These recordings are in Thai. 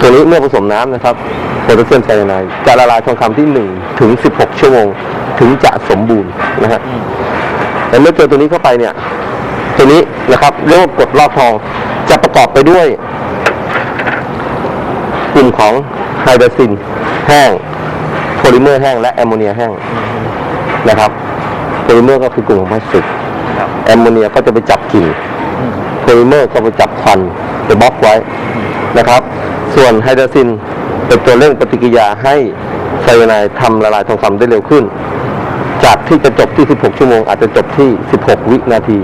ตัวนี้เมื่อผสมน้ำนะครับโพแทสเซียมไซยาไนด์จะละลายทองคำที่1ถึง16 ชั่วโมง ถึงจะสมบูรณ์นะฮะแต่เมื่อเจอตัวนี้เข้าไปเนี่ย ตัวนี้นะครับเรียกว่ากดลอกทองจะประกอบไปด้วย กลุ่มของไฮดรซินแห้งโพลิเมอร์แห้งและแอมโมเนียแห้งนะครับโพลิเมอร์ก็คือกลุ่มของพลาสติกแอมโมเนียก็จะไปจับกลิ่นโพลิเมอร์ก็ไปจับควันไปบล็อกไว้นะครับ ส่วนไฮดรซินเป็นตัวเร่งปฏิกิริยาให้ไซยาไนด์ทำละลายทองคำได้เร็วขึ้น จากที่จะจบที่ 16 ชั่วโมง อาจจะจบที่ 16 วินาที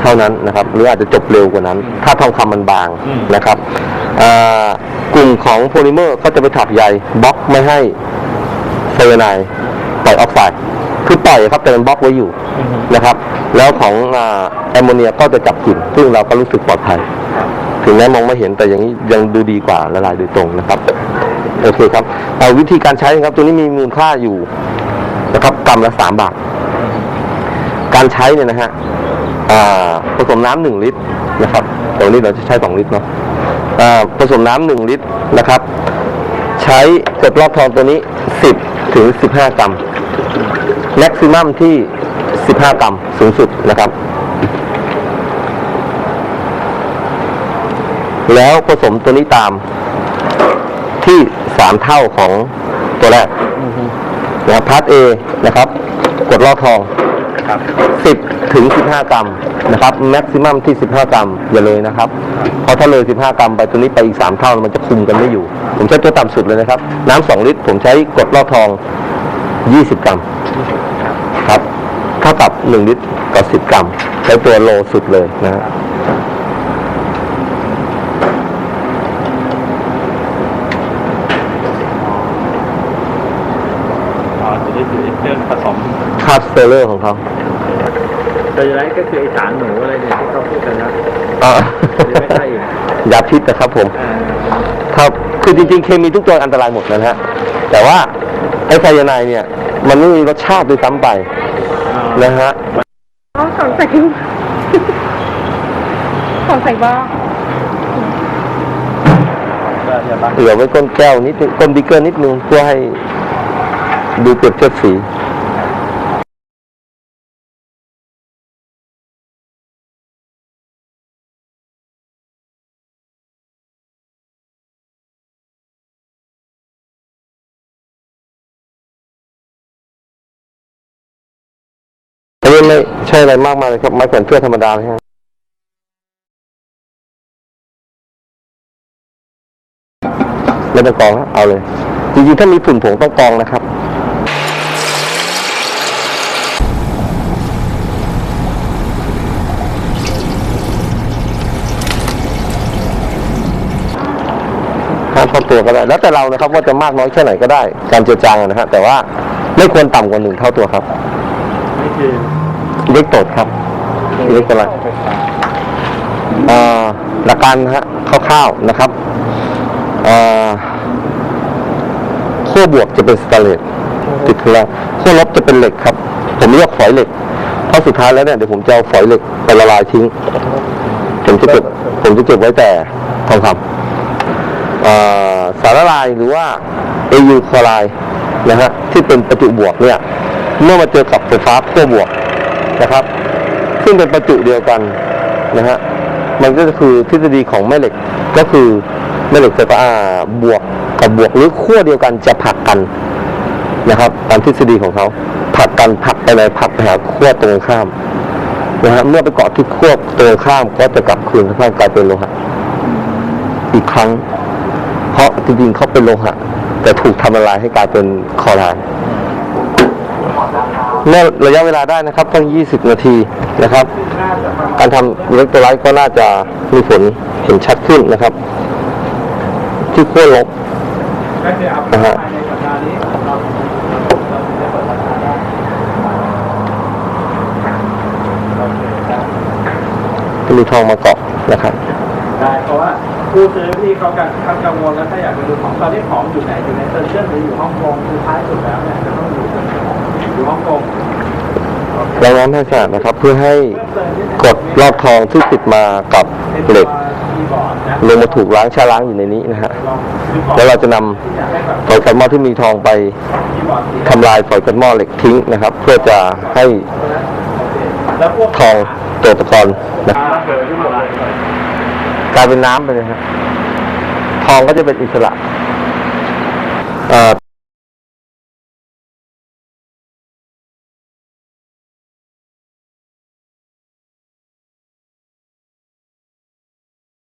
เท่านั้นนะครับ หรืออาจจะจบเร็วกว่านั้น ถ้าทองคำมันบางอืมนะครับอ่ากลุ่มของโพลิเมอร์ก็จะไปถักใยบล็อกไม่ให้ไซยาไนด์ปล่อยออกไซด์คือปล่อยครับแต่มันบล็อกไว้อยู่นะครับ แล้วของอ่าแอมโมเนียก็จะจับกลิ่นซึ่งเราก็รู้สึกปลอดภัย ถึงแม้มองไม่เห็นแต่อย่างนี้ยังดูดีกว่าละลายโดยตรงนะครับโอเคครับเอาวิธีการใช้ครับ ตัวนี้มีมูลค่าอยู่นะครับกรัมละสามบาท การใช้เนี่ยนะฮะผสมน้ำหนึ่งลิตรนะครับแต่วันนี้เราจะใช้สองลิตรเนาะผสมน้ำหนึ่งลิตรนะครับ ใช้กดรอบทองตัวนี้สิบถึงสิบห้ากรัมแม็กซิมัมที่15กรัมสูงสุดนะครับ แล้วผสมตัวนี้ตามที่3เท่าของตัวแรกนะครับพาร์ท A นะครับ กดลอกทองครับ10ถึง15กรัมนะครับแม็กซิมัมที่15กรัมอย่าเลยนะครับ เพราะถ้าเลย15กรัมไปตัวนี้ไปอีก3เท่ามันจะคุมกันไม่อยู่ ผมใช้ตัวต่ำสุดเลยนะครับ น้ำ2ลิตร ผมใช้กดลอกทอง20กรัมครับเท่ากับ1ลิตรต่อ10กรัม ใช้ตัวโลสุดเลยนะฮะอ๋อตัวนี้คือเครื่อง ผสมคาร์บสเตอร์ของเขาตัวนี้ก็คือไอสารหนูอะไรเนี่ยที่เขาพูดกันนะอ่าไม่ใช่อีกยาพิษนะครับผมอ่าครับคือจริงๆ เคมีทุกตัวอันตรายหมดนะฮะแต่ว่าไอ้ไซยาไนด์เนี่ย มันไม่มีรสชาติด้วยซ้ำไปนะฮะอ๋อของใส่ของใส่บ้าก็จะบ้างเหลือไว้ก้นแก้วนิดนึงก้นบิ๊กเกอร์นิดนึงเพื่อให้ดูเปรียบเทียบสี อันนี้ไม่ใช่อะไรมากมายเลยครับไม้แขวนเสื้อธรรมดาเลยฮะไม่ต้องกรองเอาเลย จริงๆ ถ้ามีฝุ่นผงต้องกรองนะครับห้ามเข้าตัวก็ได้ แล้วแต่เรานะครับว่าจะมากน้อยแค่ไหนก็ได้ การเจือจางนะฮะแต่ว่าไม่ควรต่ำกว่าหนึ่งเท่าตัวครับ นี่คือเล็กตดครับเล็กอะไรไฟฟ้าเอ่อหลักการนะฮะคร่าวๆนะครับเอ่อขั้วบวกจะเป็นสแตนเลสติดข้างล่างขั้วลบจะเป็นเหล็กครับ ผมเรียกฝอยเหล็กเพราะสุดท้ายแล้วเนี่ยเดี๋ยวผมจะเอาฝอยเหล็กไปละลายทิ้ง ผมจะเก็บผมจะเก็บไว้แต่ทองคำเอ่อสารละลายหรือว่า AU คลอไรด์นะฮะที่เป็นประจุบวกเนี่ย เมื่อมาเจอกับไฟฟ้าขั้วบวกนะครับ ซึ่งเป็นประจุเดียวกันนะฮะมันก็คือทฤษฎีของแม่เหล็กก็คือแม่เหล็กไฟฟ้าบวกกับบวกหรือขั้วเดียวกันจะผลักกันนะครับตามทฤษฎีของเขาผลักกันผลักไปไหนผลักไปหาขั้วตรงข้ามนะฮะเมื่อไปเกาะที่ขั้วตรงข้ามก็จะกลับคืนสภาพกลายเป็นโลหะอีกครั้ง เพราะจริงๆเขาเป็นโลหะแต่ถูกทำละลายให้กลายเป็นคอรด์ เมื่อระยะเวลาได้นะครับต้ง 20 นาทีนะครับ การทำอิเล็กโทรไลต์ก็น่าจะมีผลเห็นชัดขึ้นนะครับ ที่ขั้วลบนะฮะภายในสัปดาห์นี้เราเราจะดราคาได้โอเคได้จะมีทองมาเกาะนะครับได้เพราะว่าผู้ซื้อที่เขากังเขากังวลแล้วถ้าอยากไปดูของตอนนี้ของอยู่ไหนอยู่ในเซอร์เชียลหรืออยู่ฮ่องกงคือท้ายสุดแล้วเนี่ยจะต้อง อยู่ฮ่องกงล้างน้ำให้สะอาดนะครับ เพื่อให้กดรอบทองที่ติดมากับเหล็กคีย์บอร์ดนะลงมาถูกล้างชาล้างอยู่ในนี้นะฮะแล้วเราจะนำที่อยากให้แบบฝอยขัดหม้อที่มีทองไปทำลายฝอยขัดหม้อเหล็กทิ้งนะครับ เพื่อจะให้ทองตัวตะกอนนะกลายเป็นน้ำไปเลยฮะทองก็จะเป็นอิสระอ่อ